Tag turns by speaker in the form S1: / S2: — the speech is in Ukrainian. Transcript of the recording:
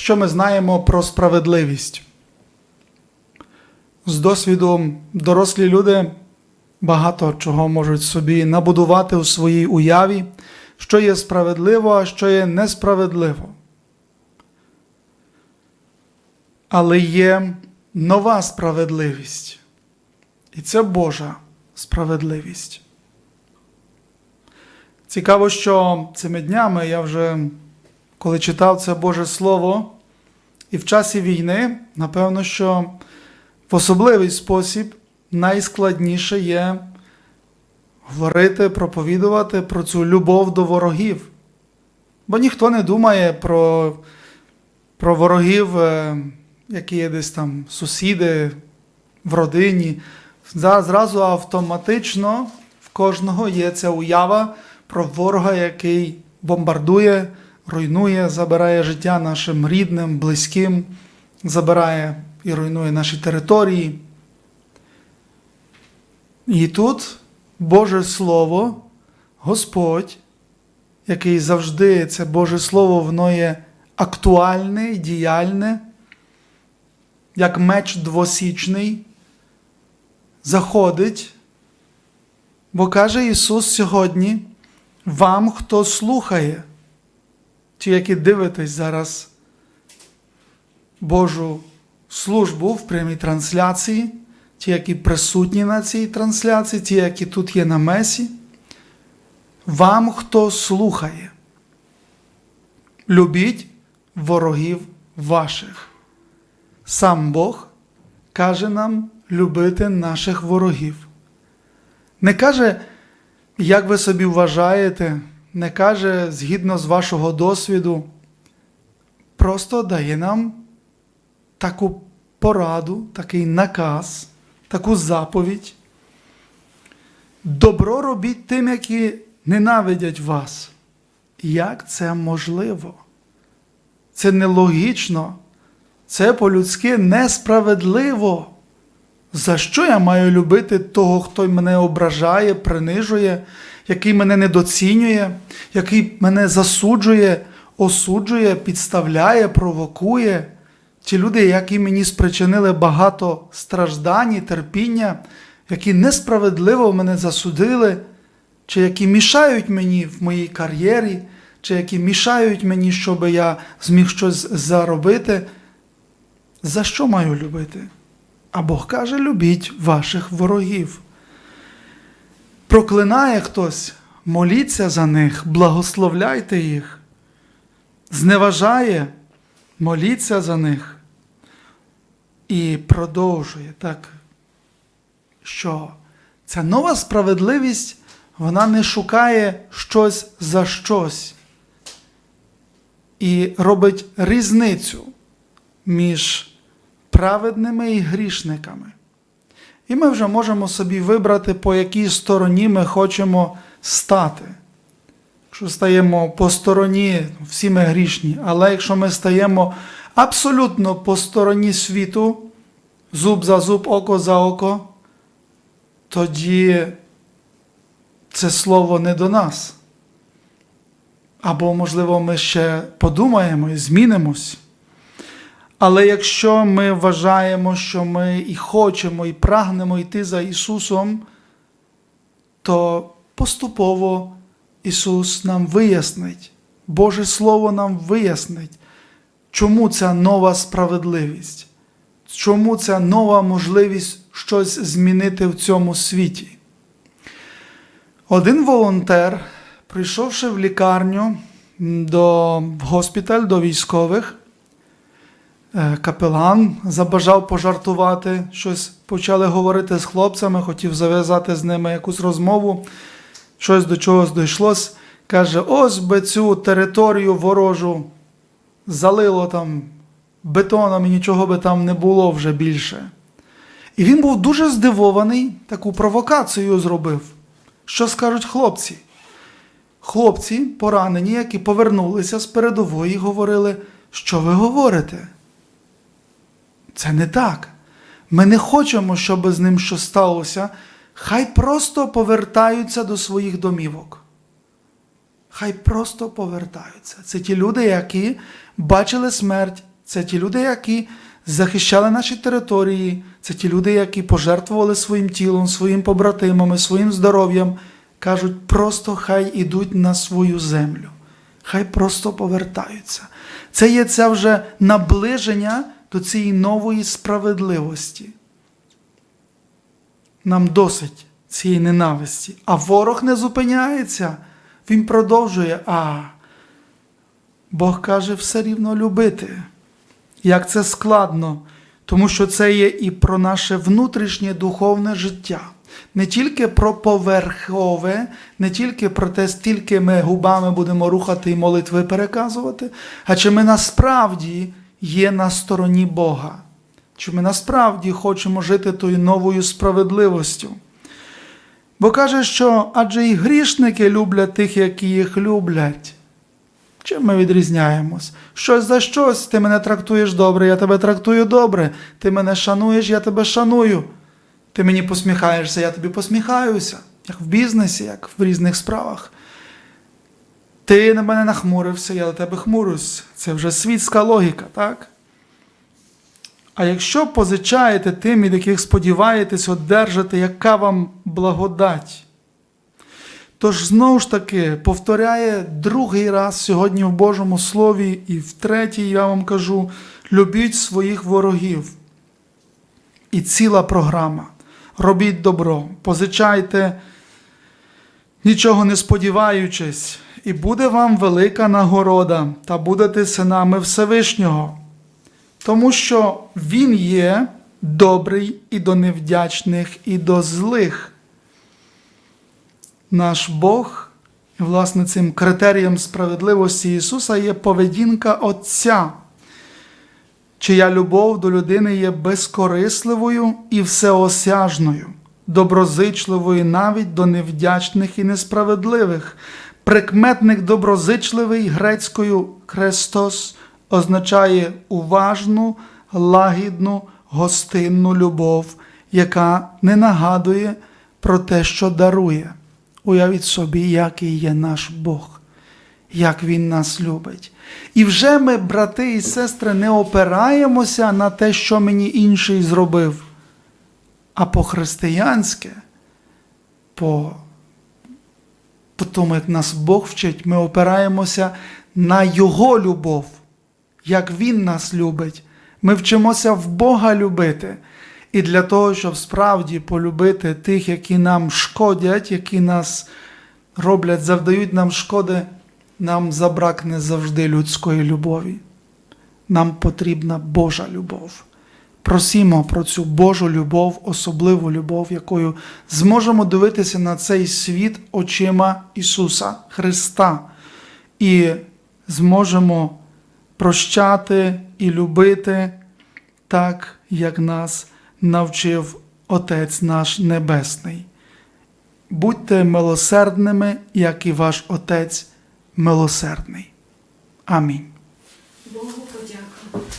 S1: що ми знаємо про справедливість. З досвіду дорослі люди багато чого можуть собі набудувати у своїй уяві, що є справедливо, а що є несправедливо. Але є нова справедливість. І це Божа справедливість. Цікаво, що цими днями я вже, коли читав це Боже Слово, і в часі війни, напевно, що в особливий спосіб найскладніше є говорити, проповідувати про цю любов до ворогів. Бо ніхто не думає про, про ворогів, е, які є десь там сусіди в родині. Зразу автоматично в кожного є ця уява про ворога, який бомбардує, руйнує, забирає життя нашим рідним, близьким, забирає і руйнує наші території. І тут Боже Слово, Господь, який завжди це Боже Слово, воно є актуальне, діяльне, як меч двосічний, заходить, бо каже Ісус сьогодні, вам, хто слухає, ті, які дивитесь зараз Божу службу в прямій трансляції, ті, які присутні на цій трансляції, ті, які тут є на месі, вам, хто слухає, любіть ворогів ваших. Сам Бог каже нам любити наших ворогів. Не каже, як ви собі вважаєте, не каже згідно з вашого досвіду, просто дає нам таку пораду, такий наказ, таку заповідь. Добро робіть тим, які ненавидять вас. Як це можливо? Це нелогічно, це по-людськи несправедливо. За що я маю любити того, хто мене ображає, принижує, який мене недоцінює, який мене засуджує, осуджує, підставляє, провокує? Ті люди, які мені спричинили багато страждань і терпіння, які несправедливо мене засудили, чи які мішають мені в моїй кар'єрі, чи які мішають мені, щоб я зміг щось заробити. За що маю любити? А Бог каже: любіть ваших ворогів. Проклинає хтось, моліться за них, благословляйте їх. Зневажає, моліться за них. І продовжує так, що ця нова справедливість, вона не шукає щось за щось і робить різницю між праведними і грішниками. І ми вже можемо собі вибрати, по якій стороні ми хочемо стати. Якщо стаємо по стороні, всі ми грішні, але якщо ми стаємо абсолютно по стороні світу, зуб за зуб, око за око, тоді це слово не до нас. Або, можливо, ми ще подумаємо і змінимось. Але якщо ми вважаємо, що ми і хочемо, і прагнемо йти за Ісусом, то поступово Ісус нам вияснить, Боже Слово нам вияснить, чому ця нова справедливість, чому ця нова можливість щось змінити в цьому світі. Один волонтер, прийшовши в лікарню до госпіталь до військових, капелан забажав пожартувати, щось почали говорити з хлопцями, хотів зав'язати з ними якусь розмову, щось до чогось дійшлось. Каже: ось би цю територію ворожу залило там бетоном і нічого би там не було вже більше. І він був дуже здивований, таку провокацію зробив. Що скажуть хлопці? Хлопці, поранені, які повернулися з передової, говорили, що ви говорите? Це не так. Ми не хочемо, щоб з ним щось сталося. Хай просто повертаються до своїх домівок. Хай просто повертаються. Це ті люди, які бачили смерть Це ті люди, які захищали наші території, це ті люди, які пожертвували своїм тілом, своїм побратимами, своїм здоров'ям. Кажуть, просто хай ідуть на свою землю, хай просто повертаються. Це є це вже наближення до цієї нової справедливості. Нам досить цієї ненависті. А ворог не зупиняється. Він продовжує. А Бог каже все рівно любити. Як це складно, тому що це є і про наше внутрішнє духовне життя. Не тільки про поверхове, не тільки про те, стільки ми губами будемо рухати і молитви переказувати, а чи ми насправді є на стороні Бога, чи ми насправді хочемо жити тою новою справедливостю. Бо каже, що адже і грішники люблять тих, які їх люблять. Чим ми відрізняємось? Щось за щось. Ти мене трактуєш добре, я тебе трактую добре. Ти мене шануєш, я тебе шаную. Ти мені посміхаєшся, я тобі посміхаюся, як в бізнесі, як в різних справах. Ти на мене нахмурився, я до тебе хмурюсь. Це вже світська логіка, так? А якщо позичаєте тим, від яких сподіваєтесь одержати, яка вам благодать? Тож знову ж таки повторяє другий раз сьогодні в Божому Слові, і втретє я вам кажу: любіть своїх ворогів. І ціла програма. Робіть добро, позичайте, нічого не сподіваючись, і буде вам велика нагорода, та будете синами Всевишнього. Тому що Він є добрий і до невдячних, і до злих наш Бог, і, власне, цим критерієм справедливості Ісуса є поведінка Отця, чия любов до людини є безкорисливою і всеосяжною, доброзичливою навіть до невдячних і несправедливих. Прикметник доброзичливий грецькою Христос означає уважну, лагідну, гостинну любов, яка не нагадує про те, що дарує. Уявіть собі, який є наш Бог, як Він нас любить. І вже ми, брати і сестри, не опираємося на те, що мені інший зробив, а по-християнськи, по, по тому, як нас Бог вчить, ми опираємося на Його любов, як Він нас любить. Ми вчимося в Бога любити. І для того, щоб справді полюбити тих, які нам шкодять, які нас роблять, завдають нам шкоди, нам забракне завжди людської любові. Нам потрібна Божа любов. Просімо про цю Божу любов, особливу любов, якою зможемо дивитися на цей світ очима Ісуса Христа, і зможемо прощати і любити так, як нас навчив Отець наш Небесний. Будьте милосердними, як і ваш Отець милосердний. Амінь.
S2: Богу подяка.